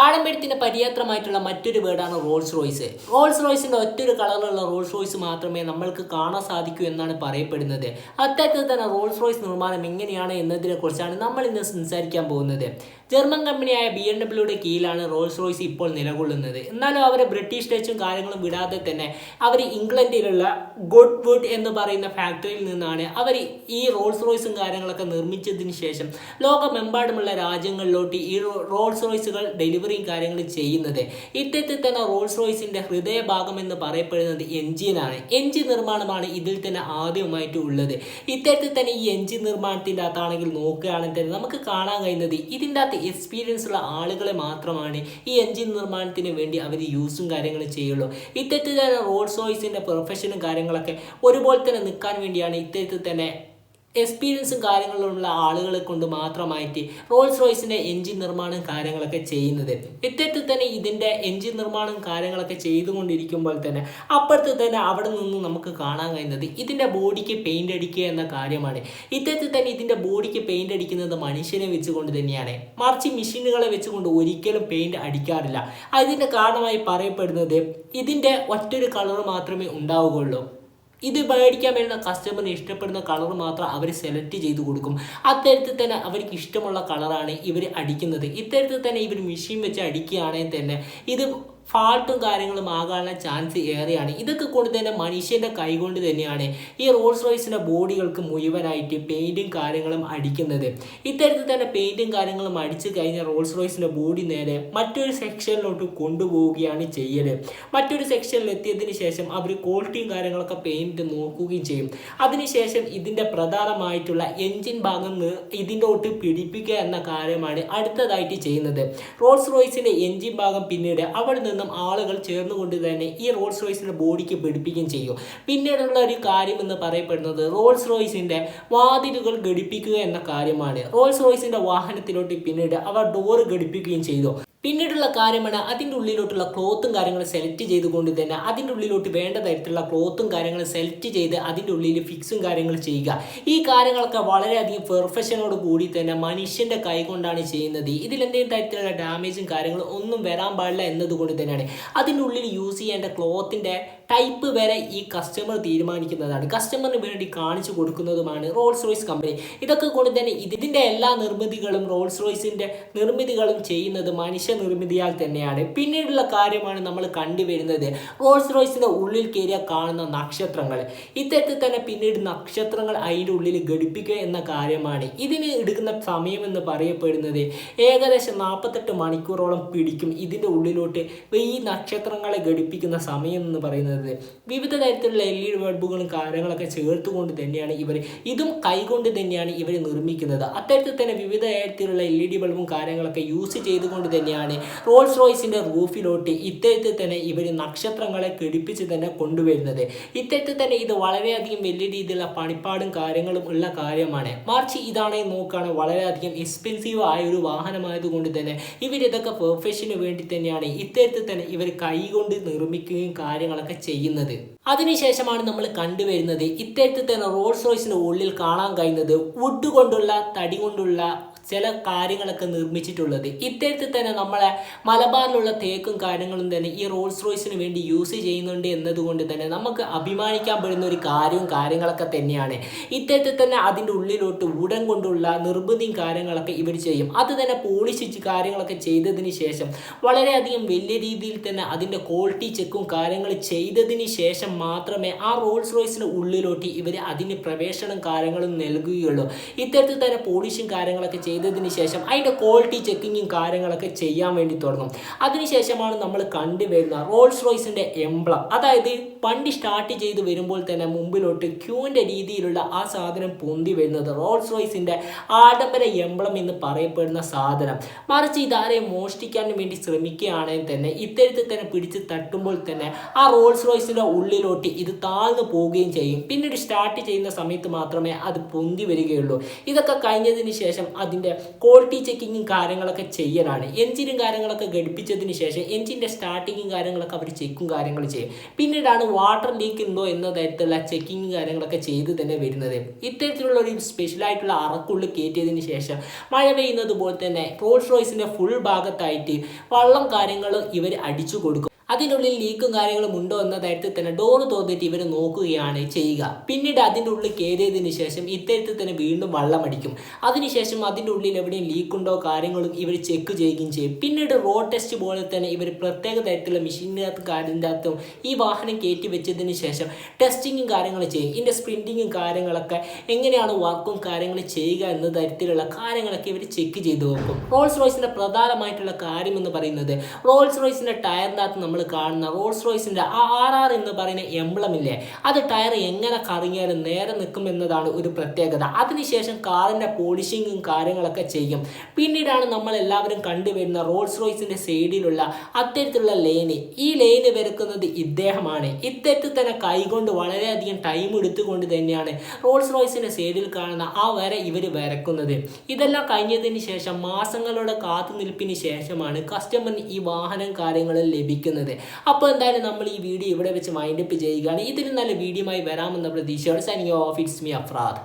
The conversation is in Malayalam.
ആഡംബരത്തിന്റെ പര്യാത്രമായിട്ടുള്ള മറ്റൊരു വേർഡാണ് റോൾസ് റോയ്സ്. റോൾസ് റോയ്സിന്റെ ഒറ്റൊരു കളറിലുള്ള റോൾസ് റോയ്സ് മാത്രമേ നമ്മൾക്ക് കാണാൻ സാധിക്കൂ എന്നാണ് പറയപ്പെടുന്നത്. അത്തരത്തിൽ തന്നെ റോൾസ് റോയ്സ് നിർമ്മാണം എങ്ങനെയാണ് എന്നതിനെ കുറിച്ചാണ് നമ്മൾ ഇന്ന് സംസാരിക്കാൻ പോകുന്നത്. ജർമ്മൻ കമ്പനിയായ ബി എം ഡബ്ല്യുടെ കീഴിലാണ് റോൾസ് റോയ്സ് ഇപ്പോൾ നിലകൊള്ളുന്നത്. എന്നാലും അവർ ബ്രിട്ടീഷ് ടച്ചും കാര്യങ്ങളും വിടാതെ തന്നെ അവർ ഇംഗ്ലണ്ടിലുള്ള ഗുഡ് വുഡ് എന്ന് പറയുന്ന ഫാക്ടറിയിൽ നിന്നാണ് അവർ ഈ റോൾസ് റോയ്സും കാര്യങ്ങളൊക്കെ നിർമ്മിച്ചതിന് ശേഷം ലോകമെമ്പാടുമുള്ള രാജ്യങ്ങളിലോട്ട് ഈ റോൾസ് റോയ്സുകൾ ഡെലിവറിയും കാര്യങ്ങളും ചെയ്യുന്നത്. ഇത്തരത്തിൽ തന്നെ റോൾസ് റോയ്സിന്റെ ഹൃദയഭാഗം എന്ന് പറയപ്പെടുന്നത് എഞ്ചിനാണ് എഞ്ചിൻ നിർമ്മാണമാണ് ഇതിൽ തന്നെ ആദ്യമായിട്ട് ഉള്ളത്. ഇത്തരത്തിൽ തന്നെ ഈ എഞ്ചിൻ നിർമ്മാണത്തിന്റെ അകത്താണെങ്കിൽ നോക്കുകയാണെങ്കിൽ തന്നെ നമുക്ക് കാണാൻ കഴിയുന്നത് ഇതിന്റെ അകത്ത് എക്സ്പീരിയൻസ് ഉള്ള ആളുകളെ മാത്രമാണ് ഈ എഞ്ചിൻ നിർമ്മാണത്തിന് വേണ്ടി അവർ യൂസും കാര്യങ്ങളും ചെയ്യുള്ളൂ. ഇത്തരത്തിൽ തന്നെ റോൾസ് റോയ്സിന്റെ പ്രൊഫഷനും കാര്യങ്ങളൊക്കെ ഒരുപോലെ തന്നെ നിൽക്കാൻ വേണ്ടിയാണ് ഇത്തരത്തിൽ തന്നെ എക്സ്പീരിയൻസും കാര്യങ്ങളുള്ള ആളുകളെ കൊണ്ട് മാത്രമായിട്ട് റോൾസ് റോയ്സിന്റെ എൻജിൻ നിർമ്മാണം കാര്യങ്ങളൊക്കെ ചെയ്യുന്നത്. ഇത്തരത്തിൽ തന്നെ ഇതിന്റെ എൻജിൻ നിർമ്മാണം കാര്യങ്ങളൊക്കെ ചെയ്തുകൊണ്ടിരിക്കുമ്പോൾ തന്നെ അപ്പുറത്ത് തന്നെ അവിടെ നിന്നും നമുക്ക് കാണാൻ കഴിയുന്നത് ഇതിന്റെ ബോഡിക്ക് പെയിന്റ് അടിക്കുക എന്ന കാര്യമാണ്. ഇത്തരത്തിൽ തന്നെ ഇതിന്റെ ബോഡിക്ക് പെയിന്റ് അടിക്കുന്നത് മനുഷ്യനെ വെച്ചുകൊണ്ട് തന്നെയാണ്. മറിച്ച് മെഷീനുകളെ വെച്ചുകൊണ്ട് ഒരിക്കലും പെയിന്റ് അടിക്കാറില്ല. അതിന്റെ കാരണമായി പറയപ്പെടുന്നത് ഇതിന്റെ ഒറ്റൊരു കളർ മാത്രമേ ഉണ്ടാവുകയുള്ളൂ. ഇത് മേടിക്കാൻ വരുന്ന കസ്റ്റമറിന് ഇഷ്ടപ്പെടുന്ന കളർ മാത്രം അവർ സെലക്ട് ചെയ്ത് കൊടുക്കും. അത്തരത്തിൽ തന്നെ അവർക്ക് ഇഷ്ടമുള്ള കളറാണ് ഇവർ അടിക്കുന്നത്. ഇത്തരത്തിൽ തന്നെ ഇവർ മെഷീൻ വെച്ച് അടിക്കുകയാണെങ്കിൽ തന്നെ ഇത് ഫാൾട്ടും കാര്യങ്ങളും ആകാനുള്ള ചാൻസ് ഏറെയാണ്. ഇതൊക്കെ കൊണ്ട് തന്നെ മനുഷ്യന്റെ കൈകൊണ്ട് തന്നെയാണ് ഈ റോൾസ് റോയ്സിന്റെ ബോഡികൾക്ക് മുഴുവനായിട്ട് പെയിന്റും കാര്യങ്ങളും അടിക്കുന്നത്. ഇത്തരത്തിൽ തന്നെ പെയിന്റും കാര്യങ്ങളും അടിച്ചു കഴിഞ്ഞ റോൾസ് റോയ്സിന്റെ ബോഡി നേരെ മറ്റൊരു സെക്ഷനിലോട്ട് കൊണ്ടുപോവുകയാണ് ചെയ്യൽ. മറ്റൊരു സെക്ഷനിൽ എത്തിയതിന് ശേഷം അവർ ക്വാളിറ്റിയും കാര്യങ്ങളൊക്കെ പെയിന്റ് നോക്കുകയും ചെയ്യും. അതിനുശേഷം ഇതിന്റെ പ്രധാനമായിട്ടുള്ള എൻജിൻ ഭാഗം ഇതിന്റെ ഒട്ട് പിടിപ്പിക്കുക എന്ന കാര്യമാണ് അടുത്തതായിട്ട് ചെയ്യുന്നത്. റോൾസ് റോയ്സിന്റെ എൻജിൻ ഭാഗം പിന്നീട് അവിടെ നിന്നും ആളുകൾ ചേർന്നുകൊണ്ട് തന്നെ ഈ റോൾസ് റോയ്സിന്റെ ബോഡിക്ക് പിടിപ്പിക്കുകയും ചെയ്യും. പിന്നീടുള്ള ഒരു കാര്യം എന്ന് പറയപ്പെടുന്നത് റോൾസ് റോയ്സിന്റെ വാതിലുകൾ ഘടിപ്പിക്കുക എന്ന കാര്യമാണ്. റോൾസ് റോയ്സിന്റെ വാഹനത്തിലോട്ട് പിന്നീട് അവർ ഡോറ് ഘടിപ്പിക്കുകയും ചെയ്തു. പിന്നീടുള്ള കാര്യമാണ് അതിന്റെ ഉള്ളിലോട്ടുള്ള ക്ലോത്തും കാര്യങ്ങളും സെലക്ട് ചെയ്തുകൊണ്ട് തന്നെ അതിന്റെ ഉള്ളിലോട്ട് വേണ്ട തരത്തിലുള്ള ക്ലോത്തും കാര്യങ്ങളും സെലക്ട് ചെയ്ത് അതിന്റെ ഉള്ളിൽ ഫിക്സും കാര്യങ്ങൾ ചെയ്യുക. ഈ കാര്യങ്ങളൊക്കെ വളരെയധികം പെർഫെക്ഷനോട് കൂടി തന്നെ മനുഷ്യന്റെ കൈ കൊണ്ടാണ് ചെയ്യുന്നത്. ഇതിൽ എന്തെങ്കിലും തരത്തിലുള്ള ഡാമേജും കാര്യങ്ങളും ഒന്നും വരാൻ പാടില്ല എന്നതുകൊണ്ട് തന്നെയാണ്. അതിന്റെ ഉള്ളിൽ യൂസ് ചെയ്യേണ്ട ക്ലോത്തിന്റെ ടൈപ്പ് വരെ ഈ കസ്റ്റമർ തീരുമാനിക്കുന്നതാണ്. കസ്റ്റമറിന് വേണ്ടി കാണിച്ചു കൊടുക്കുന്നതുമാണ് റോൾസ് റോയ്സ് കമ്പനി ഇതൊക്കെ കൊണ്ട് തന്നെ ഇതിന്റെ എല്ലാ നിർമ്മിതികളും റോൾസ് റോയ്സിന്റെ നിർമ്മിതികളും ചെയ്യുന്നത് മനുഷ്യ നിർമ്മിതിയാൽ തന്നെയാണ്. പിന്നീടുള്ള കാര്യമാണ് നമ്മൾ കണ്ടുവരുന്നത്. റോൾസ് റോയ്സിന്റെ ഉള്ളിൽ കയറിയ കാണുന്ന നക്ഷത്രങ്ങൾ. ഇത്തരത്തിൽ തന്നെ പിന്നീട് നക്ഷത്രങ്ങൾ അതിന്റെ ഉള്ളിൽ ഘടിപ്പിക്കുക എന്ന കാര്യമാണ്. ഇതിന് എടുക്കുന്ന സമയം എന്ന് പറയപ്പെടുന്നത് ഏകദേശം നാൽപ്പത്തെട്ട് മണിക്കൂറോളം പിടിക്കും ഇതിന്റെ ഉള്ളിലോട്ട്. ഈ നക്ഷത്രങ്ങളെ ഘടിപ്പിക്കുന്ന സമയം എന്ന് പറയുന്നത് വിവിധ തരത്തിലുള്ള എൽ ഇ ഡി ബൾബുകളും കാര്യങ്ങളൊക്കെ ചേർത്തുകൊണ്ട് തന്നെയാണ് ഇവർ ഇതും കൈകൊണ്ട് തന്നെയാണ് ഇവർ നിർമ്മിക്കുന്നത്. അത്തരത്തിൽ തന്നെ വിവിധ തരത്തിലുള്ള എൽ ഇ ഡി ബൾബും കാര്യങ്ങളൊക്കെ യൂസ് ചെയ്തുകൊണ്ട് തന്നെയാണ് റോൾസ് റോയ്സിന്റെ റൂഫിലോട്ട് ഇത്തരത്തിൽ തന്നെ ഇവർ നക്ഷത്രങ്ങളെ ഘടിപ്പിച്ച് തന്നെ കൊണ്ടുവരുന്നത്. ഇത്തരത്തിൽ തന്നെ ഇത് വളരെയധികം വലിയ രീതിയിലുള്ള പണിപ്പാടും കാര്യങ്ങളും ഉള്ള കാര്യമാണ്. മാർച്ച് ഇതാണെങ്കിൽ നോക്കുകയാണ് വളരെയധികം എക്സ്പെൻസീവ് ആയ ഒരു വാഹനമായതുകൊണ്ട് തന്നെ ഇവർ ഇതൊക്കെ പെർഫെക്ഷന് വേണ്ടി തന്നെയാണ് ഇത്തരത്തിൽ തന്നെ ഇവർ കൈകൊണ്ട് നിർമ്മിക്കുകയും കാര്യങ്ങളൊക്കെ ചെയ്യുന്നത്. അതിനുശേഷമാണ് നമ്മൾ കണ്ടുവരുന്നത് ഇത്തരത്തിൽ തന്നെ റോൾസ് റോയ്സിന്റെ ഉള്ളിൽ കാണാൻ കഴിയുന്നത്. വുഡ് കൊണ്ടുള്ള തടി കൊണ്ടുള്ള ചില കാര്യങ്ങളൊക്കെ നിർമ്മിച്ചിട്ടുള്ളത്. ഇത്തരത്തിൽ തന്നെ നമ്മളെ മലബാറിലുള്ള തേക്കും കാര്യങ്ങളും തന്നെ ഈ റോൾസ് റോയ്സിന് വേണ്ടി യൂസ് ചെയ്യുന്നുണ്ട് എന്നതുകൊണ്ട് തന്നെ നമുക്ക് അഭിമാനിക്കാൻ പറ്റുന്ന ഒരു കാര്യവും കാര്യങ്ങളൊക്കെ തന്നെയാണ്. ഇത്തരത്തിൽ തന്നെ അതിന്റെ ഉള്ളിലോട്ട് ഉടൻ കൊണ്ടുള്ള നിർമ്മിതിയും കാര്യങ്ങളൊക്കെ ഇവർ ചെയ്യും. അത് തന്നെ പോളിഷിച്ച് കാര്യങ്ങളൊക്കെ ചെയ്തതിന് ശേഷം വളരെയധികം വലിയ രീതിയിൽ തന്നെ അതിന്റെ ക്വാളിറ്റി ചെക്കും കാര്യങ്ങൾ ചെയ്തതിന് ശേഷം മാത്രമേ ആ റോൾസ് റോയ്സിന് ഉള്ളിലോട്ട് ഇവർ അതിന് പ്രവേശനം കാര്യങ്ങളും നൽകുകയുള്ളൂ. ഇത്തരത്തിൽ തന്നെ പോളിഷും കാര്യങ്ങളൊക്കെ ചെയ്തതിന് ശേഷം അതിന്റെ ക്വാളിറ്റി ചെക്കിങ്ങും കാര്യങ്ങളൊക്കെ ചെയ്യാൻ വേണ്ടി തുടങ്ങും. അതിനുശേഷമാണ് നമ്മൾ കണ്ടുവരുന്ന റോൾസ് റോയ്സിന്റെ എംബ്ലം അതായത് പണ്ട് സ്റ്റാർട്ട് ചെയ്ത് വരുമ്പോൾ തന്നെ മുമ്പിലോട്ട് ക്യൂവിന്റെ രീതിയിലുള്ള ആ സാധനം പൊന്തി വരുന്നത് റോൾസ് റോയ്സിന്റെ ആഡംബര എംബ്ലം എന്ന് പറയപ്പെടുന്ന സാധനം. മറിച്ച് ഇതാരെ മോഷ്ടിക്കാൻ വേണ്ടി ശ്രമിക്കുകയാണെങ്കിൽ തന്നെ ഇത്തരത്തിൽ തന്നെ പിടിച്ച് തട്ടുമ്പോൾ തന്നെ ആ റോൾസ് റോയ്സിന്റെ ഉള്ളിലോട്ട് ഇത് താഴ്ന്നു പോവുകയും ചെയ്യും. പിന്നീട് സ്റ്റാർട്ട് ചെയ്യുന്ന സമയത്ത് മാത്രമേ അത് പൊന്തി വരികയുള്ളൂ. ഇതൊക്കെ കഴിഞ്ഞതിന് ശേഷം അതിന്റെ അതിന്റെ ക്വാളിറ്റി ചെക്കിങ്ങും കാര്യങ്ങളൊക്കെ ചെയ്യലാണ്. എഞ്ചിനും കാര്യങ്ങളൊക്കെ ഘടിപ്പിച്ചതിന് ശേഷം എഞ്ചിന്റെ സ്റ്റാർട്ടിങ്ങും കാര്യങ്ങളൊക്കെ അവർ ചെക്കും കാര്യങ്ങൾ ചെയ്യും. പിന്നീടാണ് വാട്ടർ ലീക്ക് ഉണ്ടോ എന്ന തരത്തിലുള്ള കാര്യങ്ങളൊക്കെ ചെയ്ത് തന്നെ വരുന്നത്. ഇത്തരത്തിലുള്ള ഒരു സ്പെഷ്യലായിട്ടുള്ള അറക്കുള്ളിൽ കയറ്റിയതിന് ശേഷം മഴ പെയ്യുന്നത് പോലെ തന്നെ റോൾസ് റോയ്സിന്റെ ഫുൾ ഭാഗത്തായിട്ട് വള്ളം കാര്യങ്ങൾ ഇവർ അടിച്ചു കൊടുക്കും. അതിനുള്ളിൽ ലീക്കും കാര്യങ്ങളും ഉണ്ടോ എന്ന തരത്തിൽ തന്നെ ഡോറ് തോന്നിട്ട് ഇവർ നോക്കുകയാണ് ചെയ്യുക. പിന്നീട് അതിന്റെ ഉള്ളിൽ കയറിയതിന് ശേഷം ഇത്തരത്തിൽ തന്നെ വീണ്ടും വള്ളമടിക്കും. അതിനുശേഷം അതിന്റെ ഉള്ളിൽ എവിടെയും ലീക്കുണ്ടോ കാര്യങ്ങളും ഇവർ ചെക്ക് ചെയ്യുകയും ചെയ്യും. പിന്നീട് റോഡ് ടെസ്റ്റ് പോലെ തന്നെ ഇവർ പ്രത്യേക തരത്തിലുള്ള മെഷീനിനകത്ത് കാര്യത്തിന്റെ അകത്തും ഈ വാഹനം കയറ്റി വെച്ചതിന് ശേഷം ടെസ്റ്റിങ്ങും കാര്യങ്ങളും ചെയ്യും. ഇതിന്റെ സ്പ്രിന്റിങ്ങും കാര്യങ്ങളൊക്കെ എങ്ങനെയാണ് വർക്കും കാര്യങ്ങളും ചെയ്യുക എന്ന തരത്തിലുള്ള കാര്യങ്ങളൊക്കെ ഇവർ ചെക്ക് ചെയ്ത് നോക്കും. റോൾസ് റോയ്സിന്റെ പ്രധാനമായിട്ടുള്ള കാര്യം എന്ന് പറയുന്നത് റോൾസ് റോയ്സിന്റെ ടയറിനകത്ത് നമ്മൾ കാണുന്ന റോൾസ് റോയ്സിന്റെ ആ ആർ ആർ എന്ന് പറയുന്ന എംബ്ലം ഇല്ലേ? അത് ടയർ എങ്ങനെ കറങ്ങിയാലും നേരെ നിൽക്കും എന്നതാണ് ഒരു പ്രത്യേകത. അതിനുശേഷം കാറിന്റെ പോളിഷിങ്ങും കാര്യങ്ങളൊക്കെ ചെയ്യും. പിന്നീടാണ് നമ്മൾ എല്ലാവരും കണ്ടുവരുന്ന റോൾസ് റോയ്സിന്റെ സൈഡിലുള്ള അത്തരത്തിലുള്ള ലെയിന് ഈ ലെയിന് വരക്കുന്നത് ഇദ്ദേഹമാണ്. ഇത്തരത്തിൽ തന്നെ കൈകൊണ്ട് വളരെയധികം ടൈം എടുത്തുകൊണ്ട് തന്നെയാണ് റോൾസ് റോയ്സിന്റെ സൈഡിൽ കാണുന്ന ആ വര ഇവർ വരക്കുന്നത്. ഇതെല്ലാം കഴിഞ്ഞതിന് ശേഷം മാസങ്ങളുടെ കാത്തുനിൽപ്പിന് ശേഷമാണ് കസ്റ്റമറിന് ഈ വാഹനം കാര്യങ്ങൾ ലഭിക്കുന്നത്. അപ്പോൾ എന്തായാലും നമ്മൾ ഈ വീഡിയോ ഇവിടെ വെച്ച് മൈൻഡപ്പ് ചെയ്യുകയാണ്. ഇതിന് നല്ല വീഡിയോ ആയി വരാമെന്ന പ്രതീക്ഷയോടെ signing off it's me Afrad.